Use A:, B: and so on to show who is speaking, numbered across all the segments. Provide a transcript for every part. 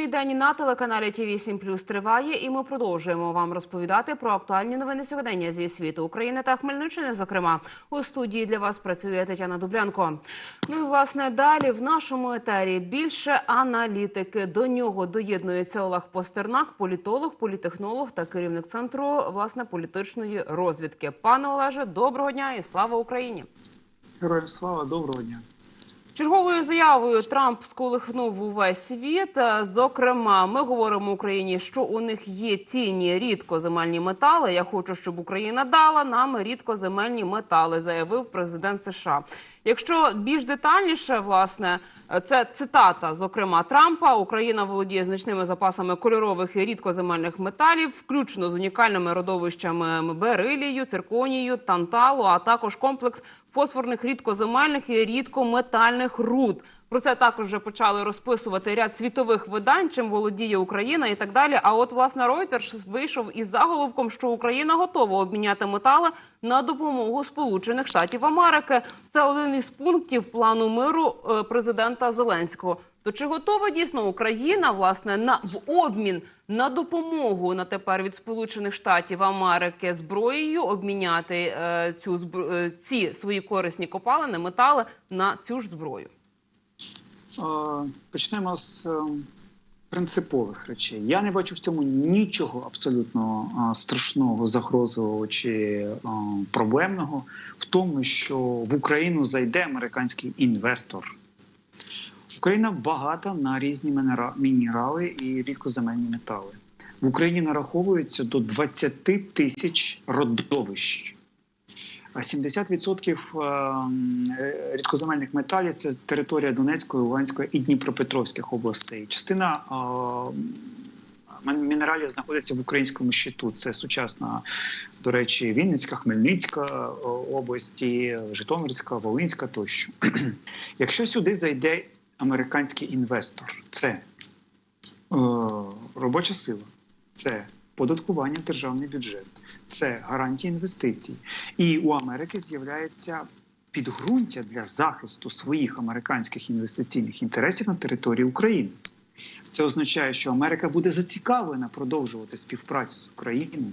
A: Актуальний день на телеканалі ТВ 7 Плюс триває, і ми продовжуємо вам розповідати про актуальні новини сьогодення зі світу України та Хмельниччини. Зокрема, у студії для вас працює Тетяна Дублянко. Ну і власне далі в нашому етері більше аналітики. До нього доєднується Олег Постернак, політолог, політехнолог та керівник центру власне політичної розвідки. Пане Олеже, доброго дня і слава Україні!
B: Героям слава, доброго дня.
A: Черговою заявою Трамп сколихнув увесь світ. Е, Зокрема, ми говоримо Україні, що у них є цінні рідкоземельні метали. Я хочу, щоб Україна дала нам рідкоземельні метали, заявив президент США. Якщо більш детальніше, власне, це цитата, зокрема Трампа. Україна володіє значними запасами кольорових і рідкоземельних металів, включно з унікальними родовищами берилію, цирконію, танталу, а також комплекс фосфорних рідкоземельних і рідкометальних руд. Про це також вже почали розписувати ряд світових видань, чим володіє Україна і так далі. А от власне Reuters вийшов із заголовком, що Україна готова обміняти метали на допомогу Сполучених Штатів Америки. Це один із пунктів плану миру е, президента Зеленського. То чи готова дійсно Україна власне на в обмін на допомогу на тепер від Сполучених Штатів Америки зброєю обміняти е, цю е, ці свої корисні копалини, метали на цю ж зброю?
B: Почнемо з е, принципових речей. Я не бачу в цьому нічого абсолютно страшного, загрозового чи проблемного в тому, що в Україну зайде американський інвестор. Україна багата на різні мінера- мінерали і рідкоземельні метали. В Україні нараховується до 20 тисяч родовищ. А 70% ем, е, рідкоземельних металів це територія Донецької, Луганської і Дніпропетровських областей. Частина ем, мінералів знаходиться в українському щиту. Це сучасна, до речі, Вінницька, Хмельницька е, області, Житомирська, Волинська тощо. Якщо сюди зайде американський інвестор, це е, робоча сила, це податкування в державний бюджет, це гарантії інвестицій. І у Америки з'являється підґрунтя для захисту своїх американських інвестиційних інтересів на території України. Це означає, що Америка буде зацікавлена продовжувати співпрацю з Україною.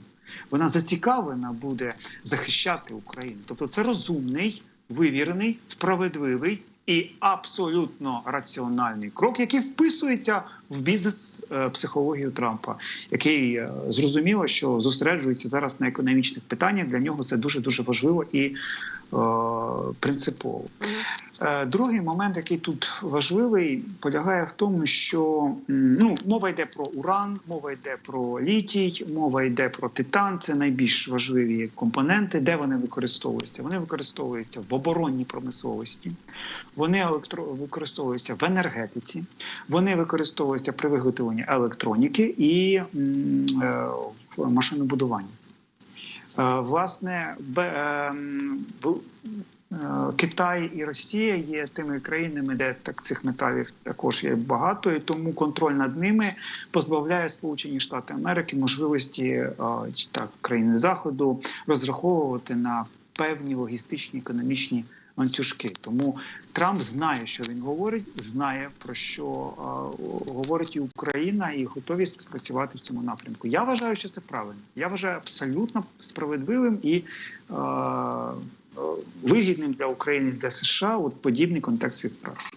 B: Вона зацікавлена буде захищати Україну. Тобто, це розумний, вивірений, справедливий і абсолютно раціональний крок, який вписується в бізнес е, психологію Трампа, який е, зрозуміло, що зосереджується зараз на економічних питаннях. Для нього це дуже дуже важливо і е, принципово. Е, Другий момент, який тут важливий, полягає в тому, що ну, мова йде про уран, мова йде про літій, мова йде про титан. Це найбільш важливі компоненти. Де вони використовуються? Вони використовуються в оборонній промисловості, вони електро... використовуються в енергетиці, вони використовуються при виготовленні електроніки і е, в машинобудуванні. Е, Власне, е, Китай і Росія є тими країнами, де так цих металів також є багато, і тому контроль над ними позбавляє Сполучені Штати Америки можливості так країни Заходу розраховувати на певні логістичні економічні ланцюжки. Тому Трамп знає, що він говорить, знає про що е, говорить і Україна, і готовість працювати в цьому напрямку. Я вважаю, що це правильно. Я вважаю абсолютно справедливим і е, е, вигідним для України для США от подібний контекст співпраці.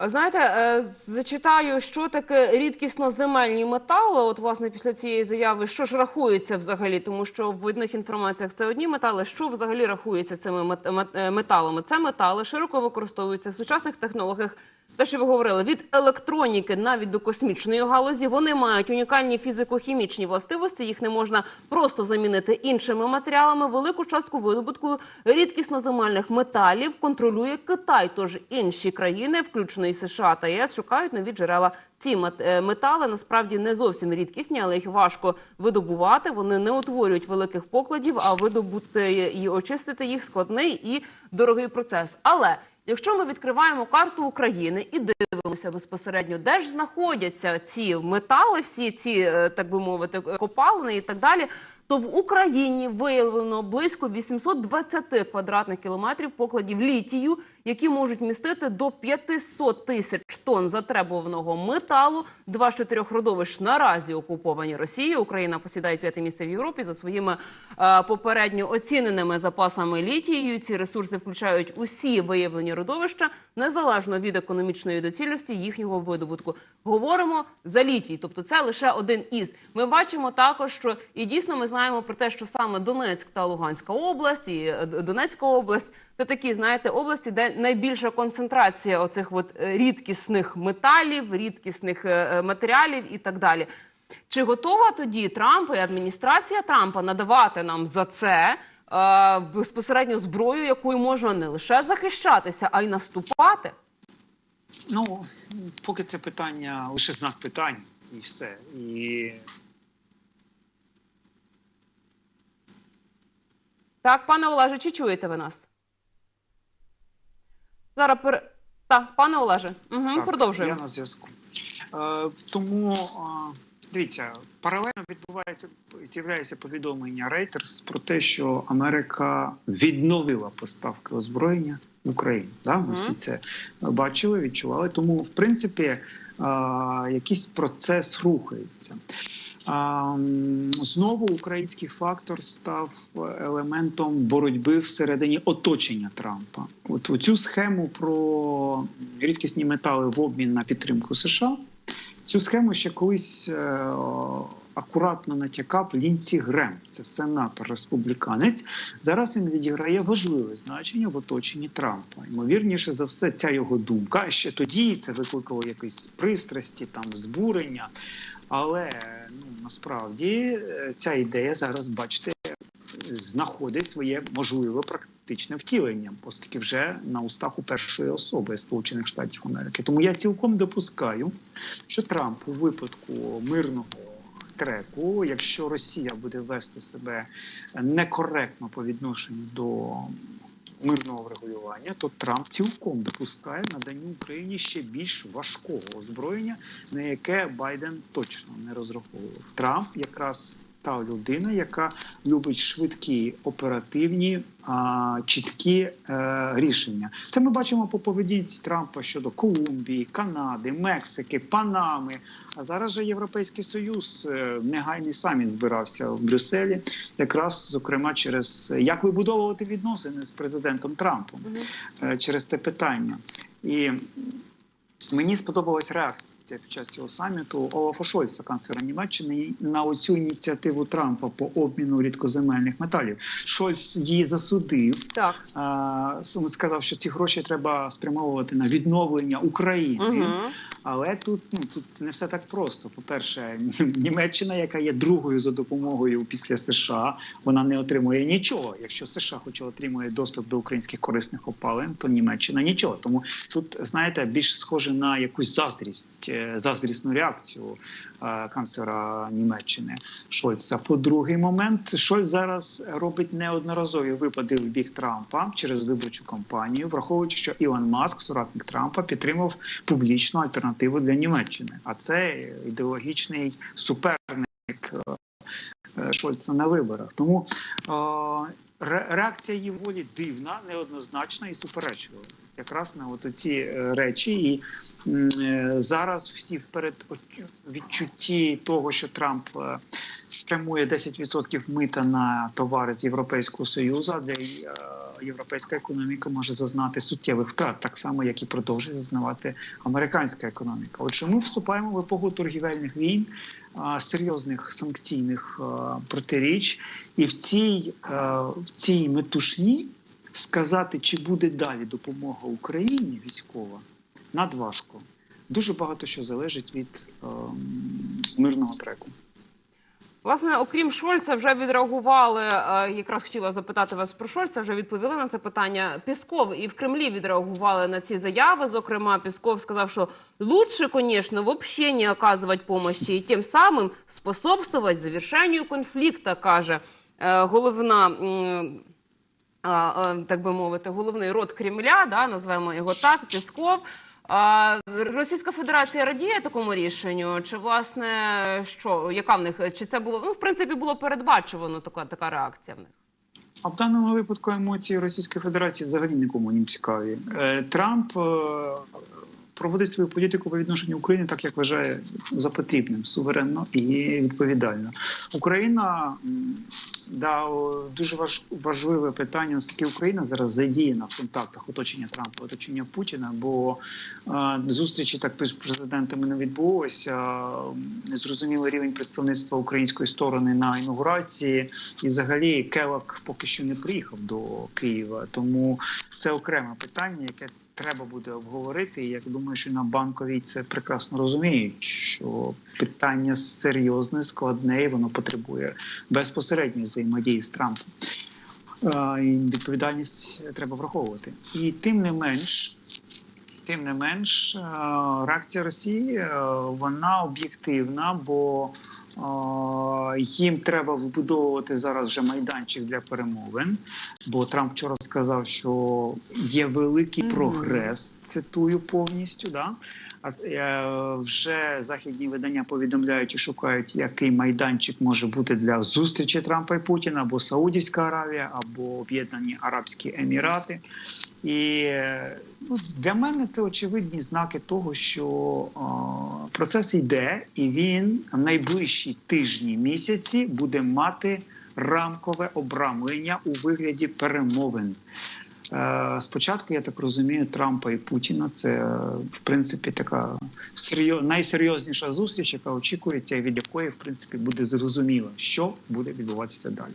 A: Знаєте, е, зачитаю, що таке рідкісно земельні метали. От, власне, після цієї заяви, що ж рахується взагалі, тому що в одних інформаціях це одні метали. Що взагалі рахується цими мет- мет- е, металами? Це метали широко використовуються в сучасних технологіях. Те, що ви говорили, від електроніки навіть до космічної галузі, вони мають унікальні фізико-хімічні властивості. Їх не можна просто замінити іншими матеріалами. Велику частку видобутку рідкісно-земельних металів контролює Китай. Тож інші країни, включно і США та ЄС, шукають нові джерела. Ці е, метали насправді не зовсім рідкісні, але їх важко видобувати. Вони не утворюють великих покладів, а видобути і очистити їх складний і дорогий процес. Але Якщо ми відкриваємо карту України і дивимося безпосередньо, де ж знаходяться ці метали, всі ці, е, так би мовити, копалини і так далі, то в Україні виявлено близько 820 квадратних кілометрів покладів літію, які можуть містити до 500 тисяч тонн затребуваного металу. Два з чотирьох родовищ наразі окуповані Росією. Україна посідає п'яте місце в Європі за своїми е, попередньо оціненими запасами літію. Ці ресурси включають усі виявлені родовища незалежно від економічної доцільності їхнього видобутку. Говоримо за літій, тобто це лише один із. Ми бачимо також, що і дійсно ми знаємо про те, що саме Донецьк та Луганська область і е, Донецька область це такі, знаєте, області, де найбільша концентрація оцих от е, рідкісних металів, рідкісних е, матеріалів і так далі. Чи готова тоді Трамп і адміністрація Трампа надавати нам за це безпосередньо зброю, якою можна не лише захищатися, а й наступати?
B: Ну, поки це питання лише знак питань і все. І
A: Так, пане Олеже, чи чуєте ви нас? Зараз пер... Так, пане Олеже, угу,
B: так,
A: продовжуємо.
B: я на зв'язку. Е, тому е, дивіться, паралельно відбувається з'являється повідомлення Reuters про те, що Америка відновила поставки озброєння в Україну. Да? Ми всі це бачили, відчували. Тому, в принципі, е, якийсь процес рухається. А, знову український фактор став елементом боротьби всередині оточення Трампа. От цю схему про рідкісні метали в обмін на підтримку США. Цю схему ще колись е, акуратно натякав Лінці Грем, це сенатор республіканець. Зараз він відіграє важливе значення в оточенні Трампа. Ймовірніше за все, ця його думка ще тоді це викликало якісь пристрасті, там збурення. Але ну насправді е, ця ідея зараз, бачите, знаходить своє можливе практичне втілення, оскільки вже на устах у першої особи Сполучених Штатів Америки. Тому я цілком допускаю, що Трамп у випадку мирного треку, якщо Росія буде вести себе некоректно по відношенню до мирного врегулювання, то Трамп цілком допускає наданню Україні ще більш важкого озброєння, на яке Байден точно не розраховував. Трамп якраз та людина, яка любить швидкі, оперативні, а, чіткі е, рішення. Це ми бачимо по поведінці Трампа щодо Колумбії, Канади, Мексики, Панами. А зараз же Європейський Союз е, негайний саміт збирався в Брюсселі, якраз зокрема через як вибудовувати відносини з президентом Трампом е, через це питання. І мені сподобалась реакція під час цього саміту Олафа Шольца, канцлера Німеччини, на оцю ініціативу Трампа по обміну рідкоземельних металів. Шольц її засудив.
A: Так.
B: а, сказав, що ці гроші треба спрямовувати на відновлення України.
A: Угу.
B: Але тут ну тут не все так просто. По-перше, Німеччина, яка є другою за допомогою після США, вона не отримує нічого. Якщо США хоче отримує доступ до українських корисних опалин, то Німеччина нічого. Тому тут знаєте більш схоже на якусь заздрість, е, заздрісну реакцію е, канцлера Німеччини Шольца. По другий момент Шольц зараз робить неодноразові випади в бік Трампа через виборчу кампанію, враховуючи, що Ілон Маск, соратник Трампа, підтримав публічну альтернативу для Німеччини. А це ідеологічний суперник е, е, Шольца на виборах. Тому е, реакція її волі дивна, неоднозначна і суперечлива. Якраз на ці речі, і зараз всі вперед відчутті того, що Трамп спрямує 10% мита на товари з Європейського Союзу, е, європейська економіка може зазнати суттєвих втрат, так само як і продовжує зазнавати американська економіка. Отже, ми вступаємо в епоху торгівельних війн, серйозних санкційних протиріч, і в цій, в цій метушні сказати, чи буде далі допомога Україні військова, надважко. Дуже багато що залежить від ем, мирного треку.
A: Власне, окрім Шольца, вже відреагували. е, Якраз хотіла запитати вас про Шольца. Вже відповіли на це питання. Пісков і в Кремлі відреагували на ці заяви. Зокрема, Пісков сказав, що лучше, конечно, вообще не оказывать помощи і тим самим способствовать завершенню конфлікта, каже е, головна. а, так би мовити, головний рот Кремля, да, назвемо його так, Пісков. А Російська Федерація радіє такому рішенню? Чи власне що яка в них чи це було ну в принципі було передбачувано така така реакція в них?
B: А в даному випадку емоції Російської Федерації взагалі нікому не цікаві. Е, Трамп е, проводить свою політику по відношенню України так, як вважає за потрібним, суверенно і відповідально. Україна да, дуже важ, важливе питання, оскільки Україна зараз задіяна в контактах оточення Трампа, оточення Путіна, бо е, зустрічі так з президентами не відбулося. Незрозумілий рівень представництва української сторони на інаугурації, і взагалі Келак поки що не приїхав до Києва. Тому це окреме питання, яке треба буде обговорити. Я думаю, що на банковій це прекрасно розуміють, що питання серйозне, складне, і воно потребує безпосередньої взаємодії з Трампом. І Відповідальність треба враховувати. І тим не менш, тим не менш, е, реакція Росії е, вона об'єктивна, бо е, їм треба вибудовувати зараз вже майданчик для перемовин. Бо Трамп вчора сказав, що є великий прогрес. Цитую повністю. Да? А вже західні видання повідомляють і шукають, який майданчик може бути для зустрічі Трампа і Путіна, або Саудівська Аравія, або Об'єднані Арабські Емірати. І для мене це очевидні знаки того, що е, процес йде, і він в найближчі тижні місяці буде мати рамкове обрамлення у вигляді перемовин. Е, Спочатку, я так розумію, Трампа і Путіна це в принципі така серйоз, найсерйозніша зустріч, яка очікується, від якої в принципі буде зрозуміло, що буде відбуватися далі.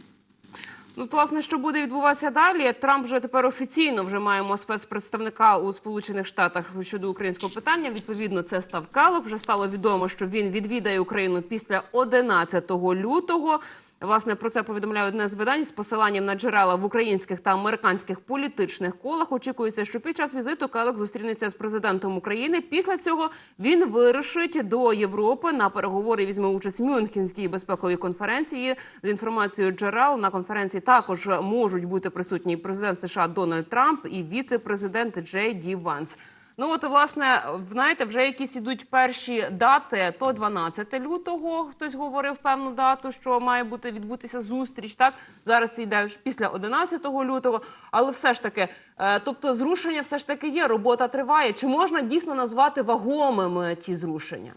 A: Ну, власне, що буде відбуватися далі? Трамп вже тепер офіційно вже маємо спецпредставника у Сполучених Штатах щодо українського питання. Відповідно, це став Калок. Вже стало відомо, що він відвідає Україну після 11 лютого. Власне про це повідомляє одне з видань з посиланням на джерела в українських та американських політичних колах. Очікується, що під час візиту Келлог зустрінеться з президентом України. Після цього він вирушить до Європи на переговори. Візьме участь в Мюнхенській безпековій конференції. З інформацією джерел на конференції також можуть бути присутні президент США Дональд Трамп і віце-президент Джей Ді Ванс. Ну от власне, знаєте, вже якісь ідуть перші дати. То 12 лютого хтось говорив певну дату, що має бути відбутися зустріч. Так зараз йде після 11 лютого. Але все ж таки, е, тобто, зрушення все ж таки є. Робота триває. Чи можна дійсно назвати вагомими ті зрушення?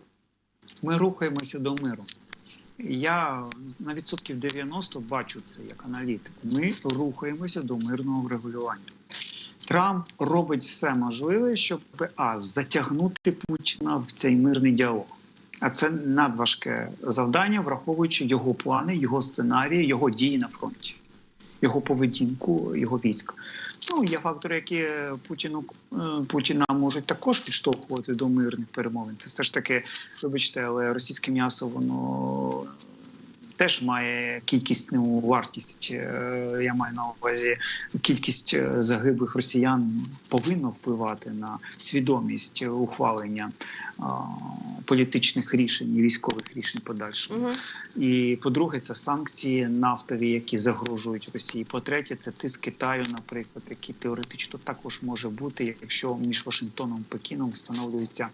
B: Ми рухаємося до миру. Я на відсотків 90 бачу це як аналітик. Ми рухаємося до мирного врегулювання. Трамп робить все можливе, щоб а затягнути Путіна в цей мирний діалог. А це надважке завдання, враховуючи його плани, його сценарії, його дії на фронті, його поведінку, його військ. Ну є фактори, які Путіну е, Путіна можуть також підштовхувати до мирних перемовин. Це все ж таки, вибачте, але російське м'ясо воно теж має кількісну вартість. Е, Я маю на увазі кількість е, загиблих росіян повинна впливати на свідомість ухвалення політичних рішень і військових рішень подальшого.
A: Угу.
B: І по-друге, це санкції нафтові, які загрожують Росії. По-третє, це тиск Китаю, наприклад, який теоретично також може бути, якщо між Вашингтоном і Пекіном встановлюються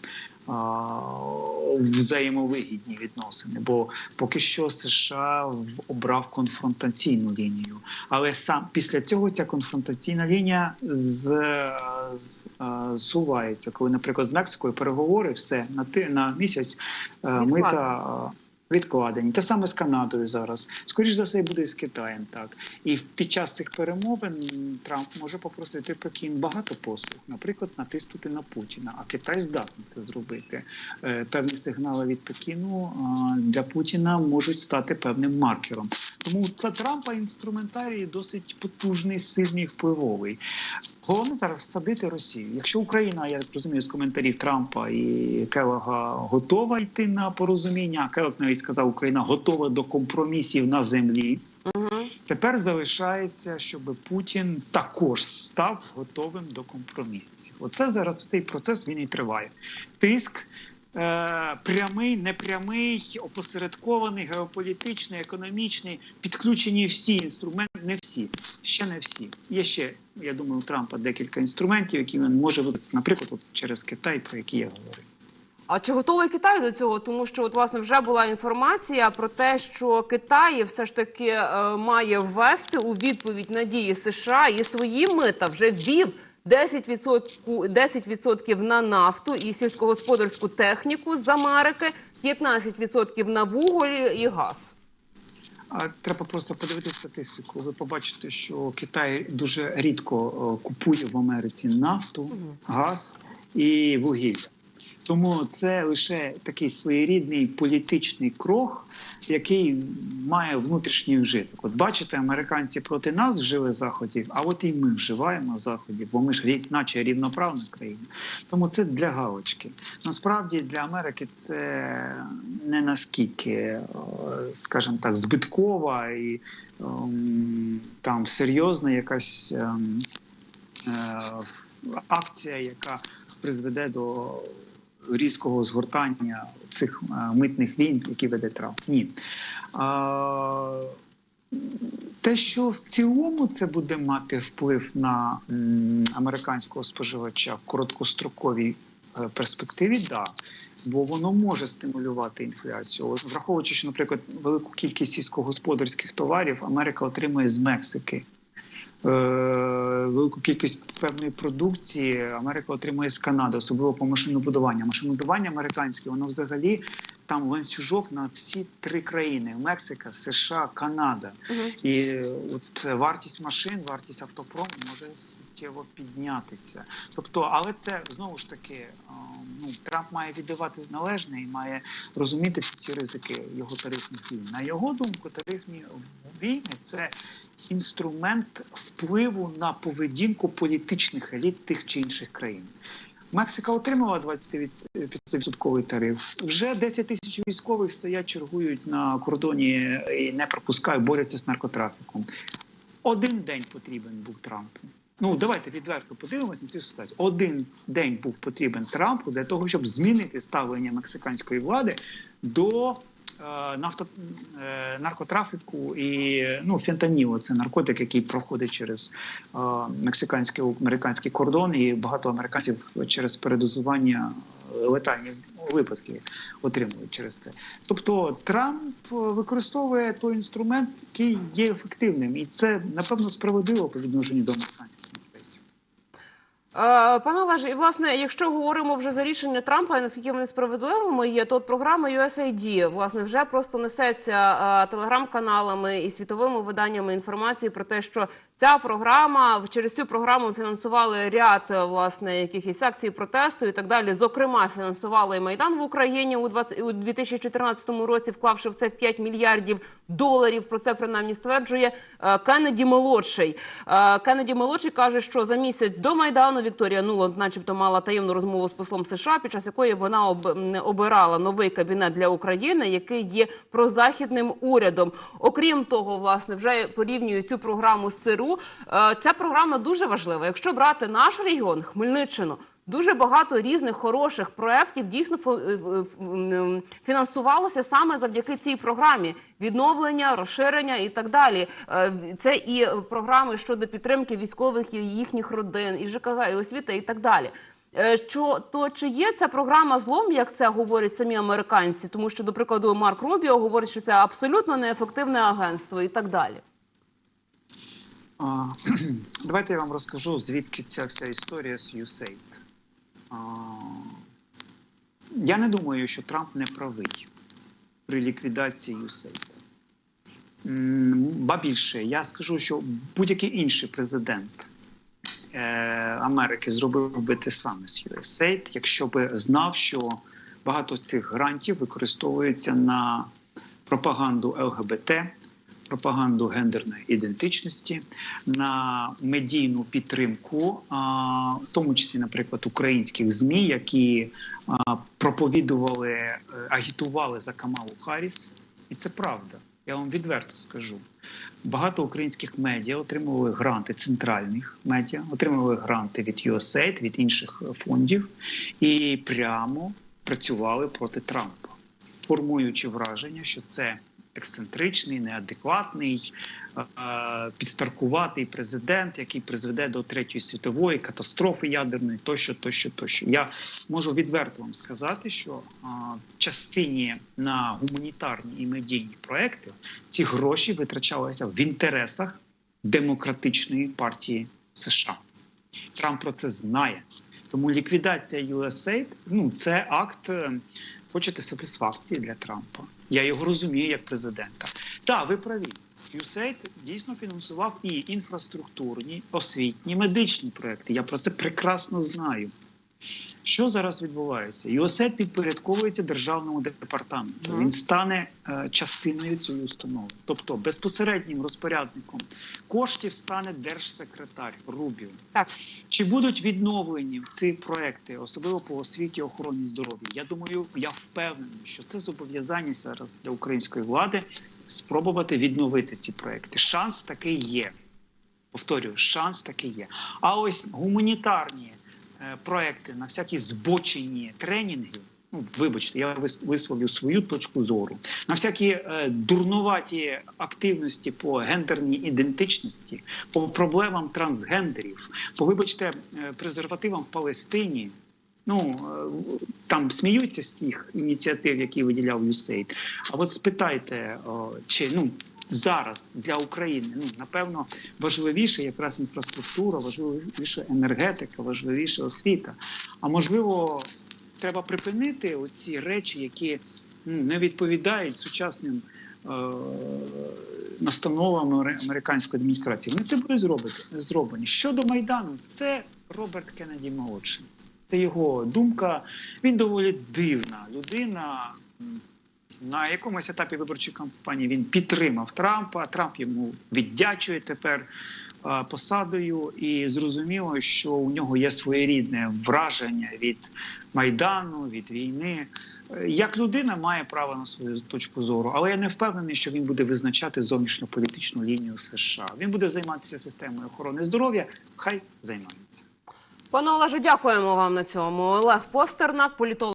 B: взаємовигідні відносини. Бо поки що США в- обрав конфронтаційну лінію, але сам після цього ця конфронтаційна лінія з, з, а, зсувається, коли, наприклад, з Мексикою переговори все на ти на місяць е, мита відкладені. Те саме з Канадою зараз. Скоріше за все, буде і з Китаєм. Так і під час цих перемовин Трамп може попросити Пекін багато послуг, наприклад, натиснути на Путіна. А Китай здатний це зробити. Е, Певні сигнали від Пекіну для Путіна можуть стати певним маркером. Тому для Трампа інструментарій досить потужний, сильний, впливовий. Головне зараз всадити Росію. Якщо Україна, я розумію, з коментарів Трампа і Келога готова йти на порозуміння, а Келог навіть сказав, Україна готова до компромісів на землі.
A: Угу.
B: Тепер залишається, щоб Путін також став готовим до компромісів. Оце зараз цей процес він і триває. Тиск. Е, прямий, непрямий, опосередкований, геополітичний, економічний, підключені всі інструменти, не всі. ще не всі. Є ще, я думаю, у Трампа декілька інструментів, які він може використати, наприклад, от через Китай, про які я говорив.
A: А чи готовий Китай до цього? Тому що от власне вже була інформація про те, що Китай все ж таки е, має ввести у відповідь на дії США і свої мита вже ввів 10%, 10% на нафту і сільськогосподарську техніку з Америки, 15% на вуголь і газ.
B: А треба просто подивитися статистику. Ви побачите, що Китай дуже рідко е, купує в Америці нафту, газ і вугілля. Тому це лише такий своєрідний політичний крок, який має внутрішній вжиток. От бачите, американці проти нас вжили заходів, а от і ми вживаємо заходів, бо ми ж наче рівноправна країна. Тому це для галочки. Насправді для Америки це не наскільки, е, скажімо так, збиткова і ем, там серйозна якась ем, е, акція, яка призведе до різкого згортання цих е, митних війн, які веде Трамп. Ні. А, те, що в цілому це буде мати вплив на американського споживача в короткостроковій е, перспективі, да. Бо воно може стимулювати інфляцію. Враховуючи, що, наприклад, велику кількість сільськогосподарських товарів Америка отримує з Мексики. Е, велику кількість певної продукції Америка отримує з Канади, особливо по машинобудуванню. Машинобудування американське, воно взагалі там ланцюжок на всі три країни: Мексика, США, Канада. І е, от вартість машин, вартість автопрому може суттєво піднятися. Тобто, але це знову ж таки ну Трамп має віддавати належне і має розуміти всі ці ризики його тарифних війн. На його думку, тарифні війни це інструмент впливу на поведінку політичних еліт тих чи інших країн. Мексика отримала 20% тариф. Вже 10 тисяч військових стоять, чергують на кордоні і не пропускають, борються з наркотрафіком. Один день потрібен був Трампу. Ну давайте відверто подивимося на цю ситуацію. Один день був потрібен Трампу для того, щоб змінити ставлення мексиканської влади до нафто, е, наркотрафіку і ну фентанілу. Це наркотик, який проходить через е, мексиканський американський кордон, і багато американців через передозування е, летальні випадки отримують через це. Тобто Трамп використовує той інструмент, який є ефективним, і це напевно справедливо по відношенню до.
A: Е, Пане Олеже, і власне, якщо говоримо вже за рішення Трампа, наскільки вони справедливими є, то от програма USAID, власне вже просто несеться е, телеграм-каналами і світовими виданнями інформації про те, що ця програма через цю програму фінансували ряд е, власне якихось акцій протесту і так далі. Зокрема, фінансували майдан в Україні у 20, у 2014 році, вклавши в це 5 мільярдів доларів. Про це принаймні стверджує е, Кеннеді молодший. Е, Кеннеді молодший каже, що за місяць до майдану Вікторія Нуланд, начебто, мала таємну розмову з послом США, під час якої вона об, обирала новий кабінет для України, який є прозахідним урядом. Окрім того, власне, вже порівнюю цю програму з ЦРУ. Е, Ця програма дуже важлива. Якщо брати наш регіон, Хмельниччину. Дуже багато різних хороших проєктів дійсно е, е, фінансувалося саме завдяки цій програмі відновлення, розширення і так далі. Це і програми щодо підтримки військових і їхніх родин, і ЖКГ, і освіта, і так далі. Що то чи є ця програма злом, як це говорять самі американці? Тому що, до прикладу, Марк Рубіо говорить, що це абсолютно неефективне агентство і так далі.
B: Давайте я вам розкажу, звідки ця вся історія з USAID. Я не думаю, що Трамп не правий при ліквідації USAID. Ба більше, я скажу, що будь-який інший президент е, Америки зробив би те саме з USAID, якщо би знав, що багато цих грантів використовується на пропаганду ЛГБТ, пропаганду гендерної ідентичності, на медійну підтримку, в тому числі, наприклад, українських змі, які проповідували, е, агітували за Камалу Харріс, і це правда. Я вам відверто скажу. Багато українських медіа отримували гранти центральних медіа, отримували гранти від USAID, від інших фондів і прямо працювали проти Трампа, формуючи враження, що це ексцентричний, неадекватний, е, підстаркуватий президент, який призведе до третьої світової катастрофи ядерної, тощо, тощо, тощо. Я можу відверто вам сказати, що е, в частині на гуманітарні і медійні проекти ці гроші витрачалися в інтересах демократичної партії США. Трамп про це знає. Тому ліквідація USAID, ну це акт, е, хочете, сатисфакції для Трампа. Я його розумію як президента. Так, ви праві. USAID дійсно фінансував і інфраструктурні, освітні, медичні проекти. Я про це прекрасно знаю. Що зараз відбувається? USAID підпорядковується державному департаменту. Він стане е, частиною цієї установи. Тобто безпосереднім розпорядником коштів стане держсекретар Рубіо.
A: Так.
B: Чи будуть відновлені ці проекти, особливо по освіті охороні здоров'я? Я думаю, я впевнений, що це зобов'язання зараз для української влади спробувати відновити ці проекти. Шанс такий є. Повторюю, шанс такий є. А ось гуманітарні проекти на всякі збочені тренінги. Ну, вибачте, я вис- висловлю свою точку зору на всякі е, дурнуваті активності по гендерній ідентичності, по проблемам трансгендерів, по вибачте, е, презервативам в Палестині. Ну е, там сміються з цих ініціатив, які виділяв USAID. А от спитайте, о, чи ну зараз для України ну напевно важливіше якраз інфраструктура, важливіше енергетика, важливіше освіта. А можливо, треба припинити оці речі, які ну, не відповідають сучасним е- настановам американської адміністрації. Вони це будуть зробити, зроблені. Щодо Майдану, це Роберт Кеннеді молодший. Це його думка. Він доволі дивна людина. На якомусь етапі виборчої кампанії він підтримав Трампа. Трамп йому віддячує тепер посадою, і зрозуміло, що у нього є своєрідне враження від майдану, від війни. Як людина має право на свою точку зору, але я не впевнений, що він буде визначати зовнішньополітичну лінію США. Він буде займатися системою охорони здоров'я. Хай займається.
A: Пане Олеже, дякуємо вам на цьому. Олег Постернак, політолог.